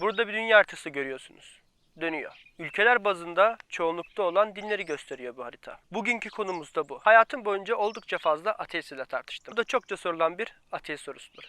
Burada bir dünya haritası görüyorsunuz. Dönüyor. Ülkeler bazında çoğunlukta olan dinleri gösteriyor bu harita. Bugünkü konumuz da bu. Hayatım boyunca oldukça fazla ateist ile tartıştım. Bu da çokça sorulan bir ateist sorusudur.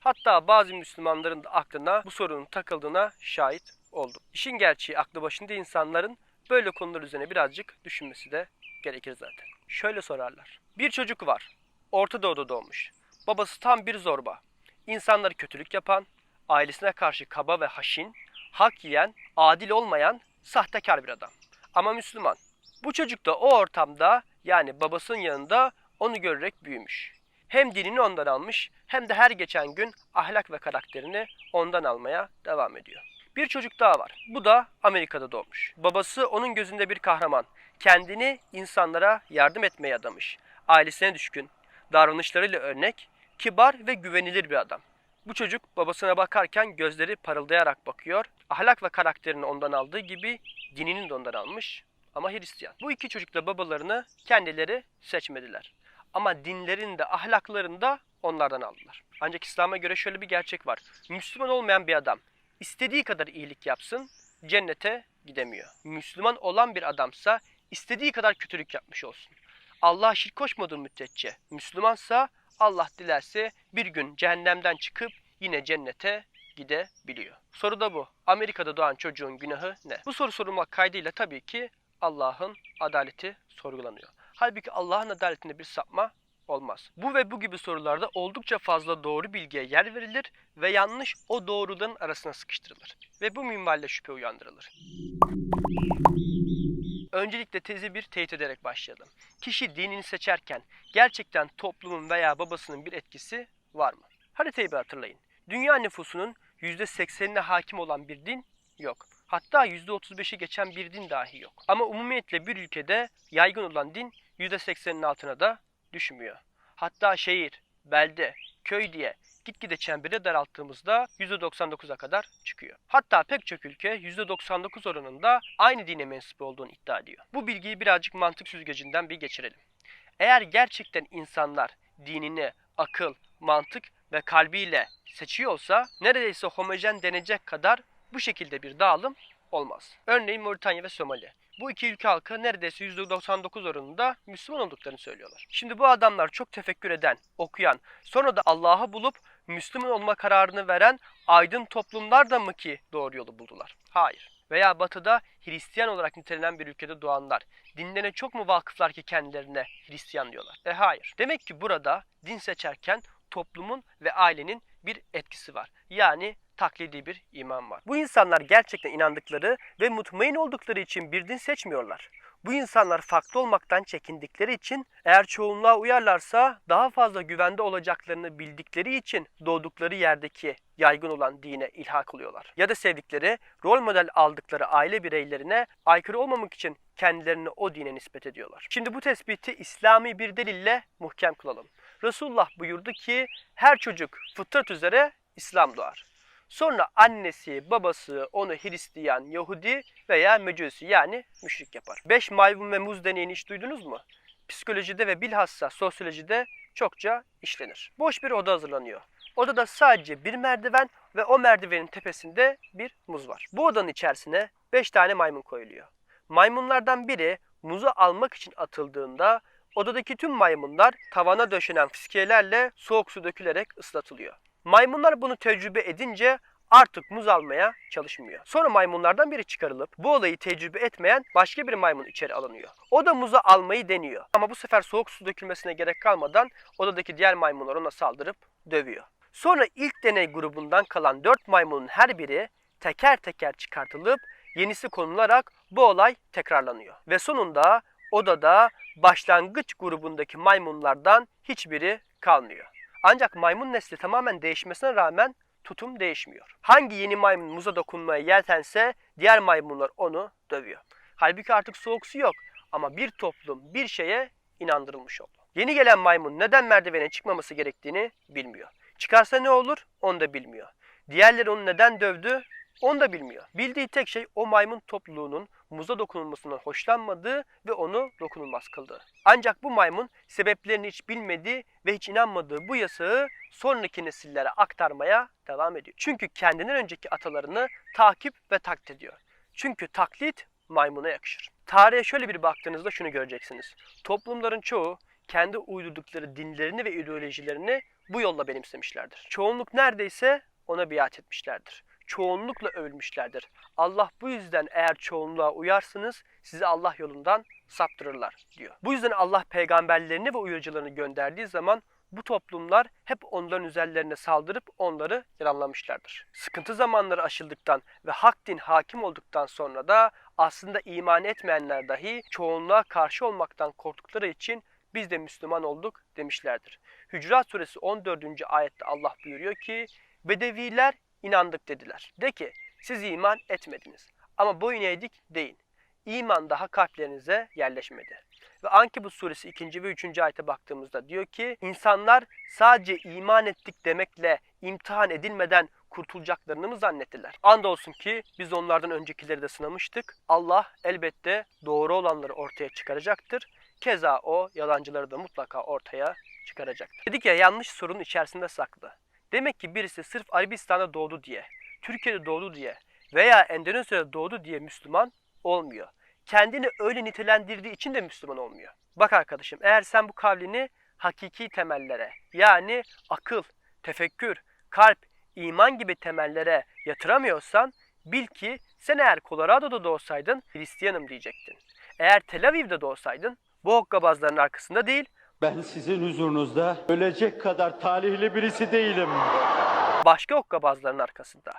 Hatta bazı Müslümanların da aklına bu sorunun takıldığına şahit oldum. İşin gerçeği aklı başında insanların böyle konular üzerine birazcık düşünmesi de gerekir zaten. Şöyle sorarlar. Bir çocuk var. Orta Doğu'da doğmuş. Babası tam bir zorba. İnsanları kötülük yapan, ailesine karşı kaba ve haşin, hak yiyen, adil olmayan, sahtekar bir adam. Ama Müslüman. Bu çocuk da o ortamda yani babasının yanında onu görerek büyümüş. Hem dinini ondan almış hem de her geçen gün ahlak ve karakterini ondan almaya devam ediyor. Bir çocuk daha var. Bu da Amerika'da doğmuş. Babası onun gözünde bir kahraman. Kendini insanlara yardım etmeye adamış. Ailesine düşkün, davranışlarıyla örnek, kibar ve güvenilir bir adam. Bu çocuk babasına bakarken gözleri parıldayarak bakıyor. Ahlak ve karakterini ondan aldığı gibi dinini de ondan almış ama Hristiyan. Bu iki çocuk da babalarını kendileri seçmediler. Ama dinlerini de ahlaklarını da onlardan aldılar. Ancak İslam'a göre şöyle bir gerçek var. Müslüman olmayan bir adam istediği kadar iyilik yapsın cennete gidemiyor. Müslüman olan bir adamsa istediği kadar kötülük yapmış olsun. Allah'a şirk koşmadığı müddetçe Müslümansa Allah dilerse bir gün cehennemden çıkıp yine cennete gidebiliyor. Soru da bu. Amerika'da doğan çocuğun günahı ne? Bu soru sorulmak kaydıyla tabii ki Allah'ın adaleti sorgulanıyor. Halbuki Allah'ın adaletinde bir sapma olmaz. Bu ve bu gibi sorularda oldukça fazla doğru bilgiye yer verilir ve yanlış o doğruların arasına sıkıştırılır. Ve bu minvalle şüphe uyandırılır. Öncelikle tezi bir teyit ederek başlayalım. Kişi dinini seçerken gerçekten toplumun veya babasının bir etkisi var mı? Haritayı bir hatırlayın. Dünya nüfusunun %80'ine hakim olan bir din yok. Hatta %35'i geçen bir din dahi yok. Ama umumiyetle bir ülkede yaygın olan din %80'in altına da düşmüyor. Hatta şehir, belde, köy diye gitgide çemberi daralttığımızda %99'a kadar çıkıyor. Hatta pek çok ülke %99 oranında aynı dine mensup olduğunu iddia ediyor. Bu bilgiyi birazcık mantık süzgecinden bir geçirelim. Eğer gerçekten insanlar dinini akıl, mantık ve kalbiyle seçiyorsa neredeyse homojen denecek kadar bu şekilde bir dağılım olmaz. Örneğin Moritanya ve Somali. Bu iki ülke halkı neredeyse %99 oranında Müslüman olduklarını söylüyorlar. Şimdi bu adamlar çok tefekkür eden, okuyan, sonra da Allah'ı bulup Müslüman olma kararını veren aydın toplumlar da mı ki doğru yolu buldular? Hayır. Veya batıda Hristiyan olarak nitelenen bir ülkede doğanlar dinlerine çok mu vakıflar ki kendilerine Hristiyan diyorlar? E hayır. Demek ki burada din seçerken toplumun ve ailenin bir etkisi var. Yani taklidi bir iman var. Bu insanlar gerçekten inandıkları ve mutmain oldukları için bir din seçmiyorlar. Bu insanlar farklı olmaktan çekindikleri için eğer çoğunluğa uyarlarsa daha fazla güvende olacaklarını bildikleri için doğdukları yerdeki yaygın olan dine ilhak oluyorlar. Ya da sevdikleri, rol model aldıkları aile bireylerine aykırı olmamak için kendilerini o dine nispet ediyorlar. Şimdi bu tespiti İslami bir delille muhkem kılalım. Resulullah buyurdu ki her çocuk fıtrat üzere İslam doğar. Sonra annesi, babası onu Hristiyan, Yahudi veya Mecusi yani müşrik yapar. Beş maymun ve muz deneyini hiç duydunuz mu? Psikolojide ve bilhassa sosyolojide çokça işlenir. Boş bir oda hazırlanıyor. Odada sadece bir merdiven ve o merdivenin tepesinde bir muz var. Bu odanın içerisine 5 tane maymun koyuluyor. Maymunlardan biri muzu almak için atıldığında odadaki tüm maymunlar tavana döşenen fiskelerle soğuk su dökülerek ıslatılıyor. Maymunlar bunu tecrübe edince artık muz almaya çalışmıyor. Sonra maymunlardan biri çıkarılıp bu olayı tecrübe etmeyen başka bir maymun içeri alınıyor. O da muzu almayı deniyor. Ama bu sefer soğuk su dökülmesine gerek kalmadan odadaki diğer maymunlar ona saldırıp dövüyor. Sonra ilk deney grubundan kalan 4 maymunun her biri teker teker çıkartılıp yenisi konularak bu olay tekrarlanıyor. Ve sonunda odada başlangıç grubundaki maymunlardan hiçbiri kalmıyor. Ancak maymun nesli tamamen değişmesine rağmen tutum değişmiyor. Hangi yeni maymun muza dokunmaya yeltense diğer maymunlar onu dövüyor. Halbuki artık soğuk su yok ama bir toplum bir şeye inandırılmış oldu. Yeni gelen maymun neden merdivene çıkmaması gerektiğini bilmiyor. Çıkarsa ne olur onu da bilmiyor. Diğerleri onu neden dövdü onu da bilmiyor. Bildiği tek şey o maymun topluluğunun muza dokunulmasından hoşlanmadığı ve onu dokunulmaz kıldığı. Ancak bu maymun sebeplerini hiç bilmediği ve hiç inanmadığı bu yasağı sonraki nesillere aktarmaya devam ediyor. Çünkü kendinden önceki atalarını takip ve taklit ediyor. Çünkü taklit maymuna yakışır. Tarihe şöyle bir baktığınızda şunu göreceksiniz. Toplumların çoğu kendi uydurdukları dinlerini ve ideolojilerini bu yolla benimsemişlerdir. Çoğunluk neredeyse ona biat etmişlerdir. Çoğunlukla övülmüşlerdir. Allah bu yüzden eğer çoğunluğa uyarsınız sizi Allah yolundan saptırırlar diyor. Bu yüzden Allah peygamberlerini ve uyarıcılarını gönderdiği zaman bu toplumlar hep onların üzerlerine saldırıp onları yalanlamışlardır. Sıkıntı zamanları aşıldıktan ve hak din hakim olduktan sonra da aslında iman etmeyenler dahi çoğunluğa karşı olmaktan korktukları için biz de Müslüman olduk demişlerdir. Hücurat suresi 14. ayette Allah buyuruyor ki Bedeviler inandık dediler. De ki siz iman etmediniz ama boyun eğdik deyin. İman daha kalplerinize yerleşmedi. Ve Ankebut suresi 2. ve 3. ayete baktığımızda diyor ki insanlar sadece iman ettik demekle imtihan edilmeden kurtulacaklarını mı zannettiler? Andolsun ki biz onlardan öncekileri de sınamıştık. Allah elbette doğru olanları ortaya çıkaracaktır. Keza o yalancıları da mutlaka ortaya çıkaracaktır. Dedik ya yanlış sorunun içerisinde saklı. Demek ki birisi sırf Arabistan'da doğdu diye, Türkiye'de doğdu diye veya Endonezya'da doğdu diye Müslüman olmuyor. Kendini öyle nitelendirdiği için de Müslüman olmuyor. Bak arkadaşım eğer sen bu kavlini hakiki temellere yani akıl, tefekkür, kalp, iman gibi temellere yatıramıyorsan bil ki sen eğer Colorado'da doğsaydın Hristiyanım diyecektin. Eğer Tel Aviv'de doğsaydın bu hokkabazların arkasında değil Ben sizin huzurunuzda ölecek kadar talihli birisi değilim. başka hokkabazların arkasında.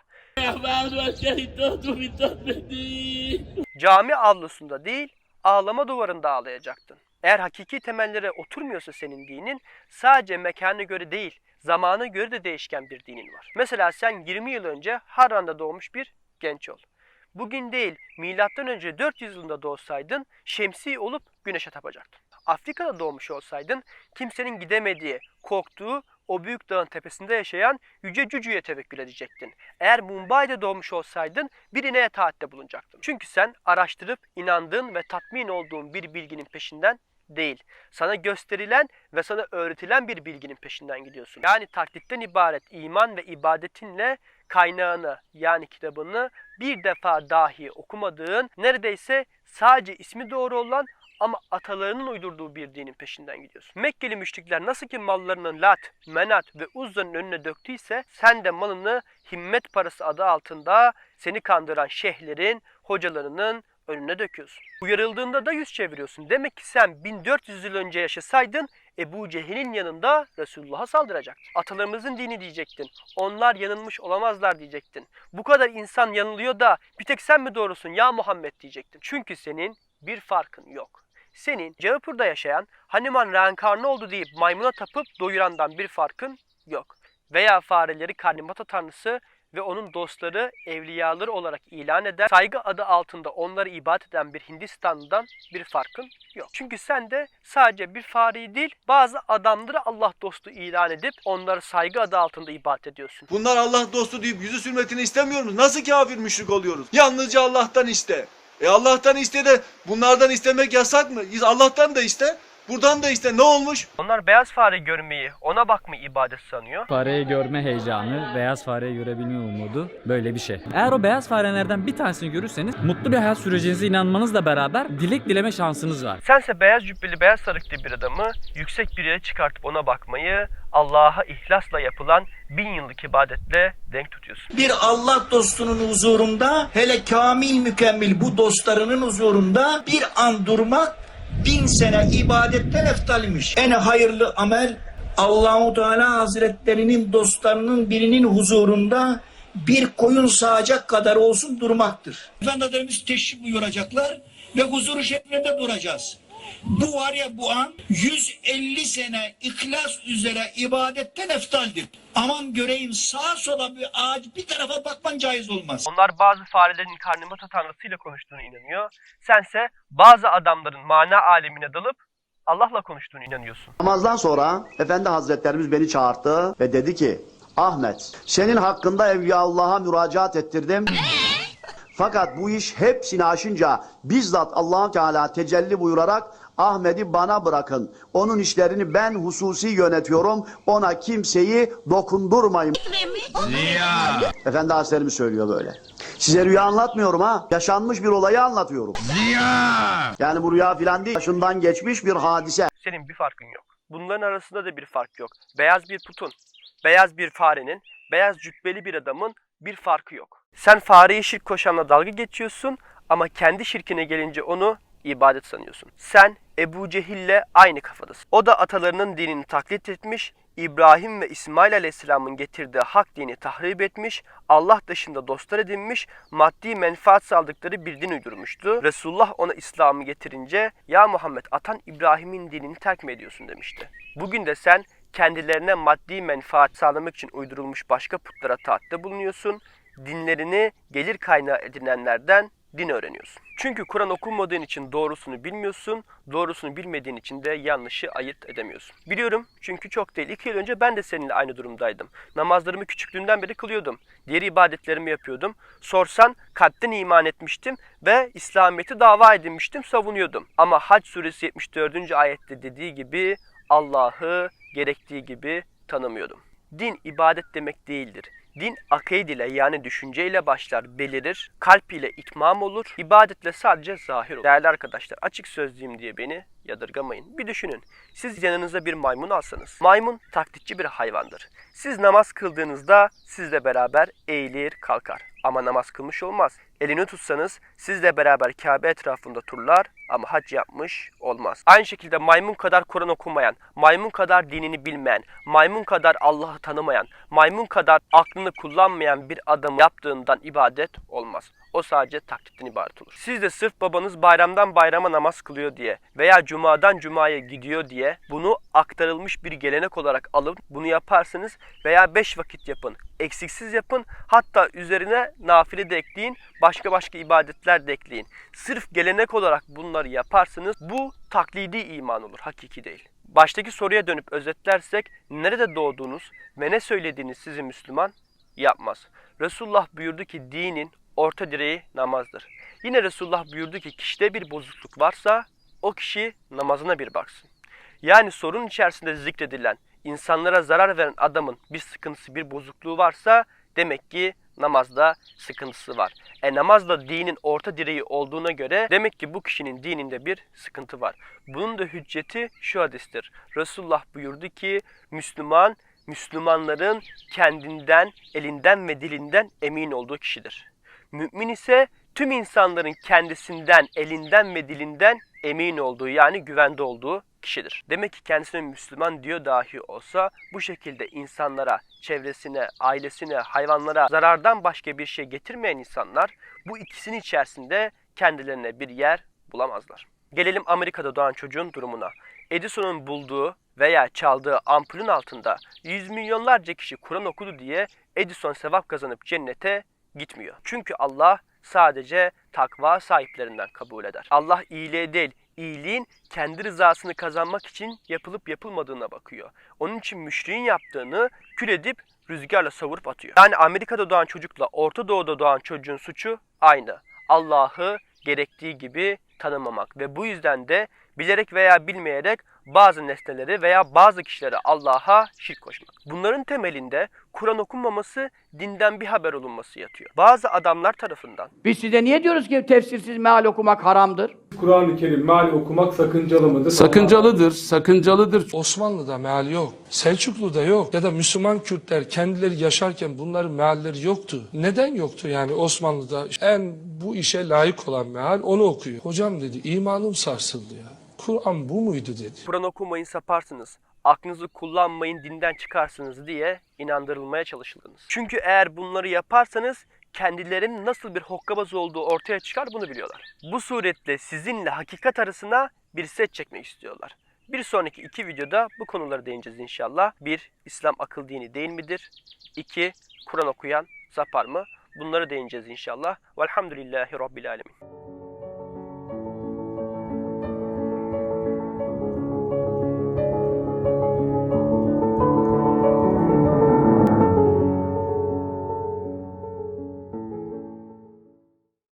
Cami avlusunda değil, ağlama duvarında ağlayacaktın. Eğer hakiki temellere oturmuyorsa senin dinin, sadece mekana göre değil, zamana göre de değişken bir dinin var. Mesela sen 20 yıl önce Harran'da doğmuş bir genç ol. Bugün değil, milattan önce 400 yılında doğsaydın, şemsi olup güneşe tapacaktın. Afrika'da doğmuş olsaydın, kimsenin gidemediği, korktuğu o büyük dağın tepesinde yaşayan Yüce Cücü'ye tevekkül edecektin. Eğer Mumbai'de doğmuş olsaydın bir ineğe taatte bulunacaktın. Çünkü sen araştırıp inandığın ve tatmin olduğun bir bilginin peşinden değil. Sana gösterilen ve sana öğretilen bir bilginin peşinden gidiyorsun. Yani taklitten ibaret iman ve ibadetinle kaynağını yani kitabını bir defa dahi okumadığın neredeyse sadece ismi doğru olan ama atalarının uydurduğu bir dinin peşinden gidiyorsun. Mekkeli müşrikler nasıl ki mallarının Lat, Menat ve Uzza'nın önüne döktüyse sen de malını himmet parası adı altında seni kandıran şeyhlerin, hocalarının önüne döküyorsun. Uyarıldığında da yüz çeviriyorsun. Demek ki sen 1400 yıl önce yaşasaydın Ebu Cehil'in yanında Resulullah'a saldıracaktın. Atalarımızın dini diyecektin. Onlar yanılmış olamazlar diyecektin. Bu kadar insan yanılıyor da bir tek sen mi doğrusun ya Muhammed diyecektin. Çünkü senin bir farkın yok. Senin Cevapur'da yaşayan Hanuman reenkarnı oldu deyip maymuna tapıp doyurandan bir farkın yok. Veya fareleri karnimata tanrısı ve onun dostları, evliyaları olarak ilan eden, saygı adı altında onları ibadet eden bir Hindistanlı'dan bir farkın yok. Çünkü sen de sadece bir fareyi değil, bazı adamları Allah dostu ilan edip onları saygı adı altında ibadet ediyorsun. Bunlar Allah dostu deyip yüzü sürmetini istemiyor musun? Nasıl kafir müşrik oluyoruz? Yalnızca Allah'tan iste. E Allah'tan iste de bunlardan istemek yasak mı? Allah'tan da iste. Buradan da iste. Ne olmuş? Onlar beyaz fare görmeyi, ona bakmayı ibadet sanıyor. Fareyi görme heyecanı, beyaz fareyi görebilme umudu böyle bir şey. Eğer o beyaz farelerden bir tanesini görürseniz mutlu bir hayat süreceğinize inanmanızla beraber dilek dileme şansınız var. Sense beyaz cübbeli, beyaz sarıklı bir adamı yüksek bir yere çıkartıp ona bakmayı Allah'a ihlasla yapılan bin yıllık ibadetle denk tutuyorsun. bir Allah dostunun huzurunda hele kamil mükemmel bu dostlarının huzurunda bir an durmak bin sene ibadetten eftalmiş. En hayırlı amel Allahu Teala Hazretlerinin dostlarının birinin huzurunda bir koyun sağacak kadar olsun durmaktır. Efendilerimiz teşrif buyuracaklar ve huzuru şerifinde duracağız. Bu var ya bu an 150 sene ihlas üzere ibadetten eftaldir. Aman göreyim sağa sola bir ağaç bir tarafa bakman caiz olmaz. Onlar bazı farelerin karnımata tanrısıyla konuştuğunu inanıyor. Sense bazı adamların mana alemine dalıp Allah'la konuştuğunu inanıyorsun. Namazdan sonra Efendi Hazretlerimiz beni çağırdı ve dedi ki Ahmet senin hakkında Evliyaullah'a müracaat ettirdim. Fakat bu iş hepsini aşınca bizzat allah Teala tecelli buyurarak Ahmet'i bana bırakın. Onun işlerini ben hususi yönetiyorum. Ona kimseyi dokundurmayın. Efendi Hazretlerimiz söylüyor böyle. Size rüya anlatmıyorum ha. Yaşanmış bir olayı anlatıyorum. Yani bu rüya filan değil. Başından geçmiş bir hadise. Senin bir farkın yok. Bunların arasında da bir fark yok. Beyaz bir putun, beyaz bir farenin, beyaz cübbeli bir adamın bir farkı yok. Sen fareye şirk koşanla dalga geçiyorsun ama kendi şirkine gelince onu ibadet sanıyorsun. Sen Ebu Cehil'le aynı kafadasın. O da atalarının dinini taklit etmiş, İbrahim ve İsmail Aleyhisselam'ın getirdiği hak dini tahrip etmiş, Allah dışında dostlar edinmiş, maddi menfaat sağladıkları bir din uydurmuştu. Resulullah ona İslam'ı getirince, ya Muhammed atan İbrahim'in dinini terk mi ediyorsun demişti. Bugün de sen kendilerine maddi menfaat sağlamak için uydurulmuş başka putlara taatte bulunuyorsun. Dinlerini gelir kaynağı edinenlerden din öğreniyorsun. Çünkü Kur'an okunmadığın için doğrusunu bilmiyorsun, doğrusunu bilmediğin için de yanlışı ayırt edemiyorsun. Biliyorum çünkü çok değil. İki yıl önce ben de seninle aynı durumdaydım. Namazlarımı küçüklüğümden beri kılıyordum. Diğer ibadetlerimi yapıyordum. Sorsan kalpten iman etmiştim ve İslamiyet'i dava edinmiştim, savunuyordum. Ama Hac suresi 74. ayette dediği gibi Allah'ı gerektiği gibi tanımıyordum. Din ibadet demek değildir. Din akaid ile yani düşünceyle başlar, belirir, kalp ile itmam olur, ibadetle sadece zahir olur. Değerli arkadaşlar açık sözlüyüm diye beni yadırgamayın. Bir düşünün. Siz yanınıza bir maymun alsanız. Maymun taklitçi bir hayvandır. Siz namaz kıldığınızda sizle beraber eğilir kalkar. Ama namaz kılmış olmaz. Elini tutsanız sizle beraber Kabe etrafında turlar ama hac yapmış olmaz. Aynı şekilde maymun kadar Kur'an okumayan, maymun kadar dinini bilmeyen, maymun kadar Allah'ı tanımayan, maymun kadar aklını kullanmayan bir adam yaptığından ibadet olmaz. O sadece taklitten ibaret olur. Siz de sırf babanız bayramdan bayrama namaz kılıyor diye veya cumadan cumaya gidiyor diye bunu aktarılmış bir gelenek olarak alıp bunu yaparsanız veya beş vakit yapın, eksiksiz yapın hatta üzerine nafile de ekleyin, başka başka ibadetler de ekleyin. Sırf gelenek olarak bunları yaparsanız bu taklidi iman olur, hakiki değil. Baştaki soruya dönüp özetlersek nerede doğduğunuz ve ne söylediğiniz sizi Müslüman yapmaz. Resulullah buyurdu ki dinin orta direği namazdır. Yine Resulullah buyurdu ki kişide bir bozukluk varsa o kişi namazına bir baksın. Yani sorun içerisinde zikredilen insanlara zarar veren adamın bir sıkıntısı, bir bozukluğu varsa demek ki namazda sıkıntısı var. E namaz da dinin orta direği olduğuna göre demek ki bu kişinin dininde bir sıkıntı var. Bunun da hücceti şu hadistir. Resulullah buyurdu ki Müslüman, Müslümanların kendinden, elinden ve dilinden emin olduğu kişidir. Mümin ise tüm insanların kendisinden, elinden ve dilinden emin olduğu yani güvende olduğu kişidir. Demek ki kendisine Müslüman diyor dahi olsa bu şekilde insanlara, çevresine, ailesine, hayvanlara zarardan başka bir şey getirmeyen insanlar bu ikisinin içerisinde kendilerine bir yer bulamazlar. Gelelim Amerika'da doğan çocuğun durumuna. Edison'un bulduğu veya çaldığı ampulün altında yüz milyonlarca kişi Kur'an okudu diye Edison sevap kazanıp cennete gitmiyor. Çünkü Allah sadece takva sahiplerinden kabul eder. Allah iyiliğe değil, iyiliğin kendi rızasını kazanmak için yapılıp yapılmadığına bakıyor. Onun için müşriğin yaptığını kül edip rüzgarla savurup atıyor. Yani Amerika'da doğan çocukla Orta Doğu'da doğan çocuğun suçu aynı. Allah'ı gerektiği gibi tanımamak ve bu yüzden de bilerek veya bilmeyerek bazı nesneleri veya bazı kişileri Allah'a şirk koşmak. Bunların temelinde Kur'an okunmaması, dinden bir haber olunması yatıyor. Bazı adamlar tarafından Biz size niye diyoruz ki tefsirsiz meal okumak haramdır? Kur'an-ı Kerim meal okumak sakıncalı mıdır? Sakıncalıdır, sakıncalıdır. Osmanlı'da meal yok. Selçuklu'da yok. Ya da Müslüman Kürtler kendileri yaşarken bunların mealleri yoktu. Neden yoktu yani Osmanlı'da? En bu işe layık olan meal onu okuyor. Hocam dedi imanım sarsıldı ya. Kur'an bu muydu dedi. Kur'an okumayın saparsınız, aklınızı kullanmayın dinden çıkarsınız diye inandırılmaya çalışıldınız. Çünkü eğer bunları yaparsanız kendilerinin nasıl bir hokkabaz olduğu ortaya çıkar bunu biliyorlar. Bu suretle sizinle hakikat arasına bir set çekmek istiyorlar. Bir sonraki iki videoda bu konuları değineceğiz inşallah. Bir, İslam akıl dini değil midir? İki, Kur'an okuyan sapar mı? Bunları değineceğiz inşallah. Velhamdülillahi Rabbil Alemin.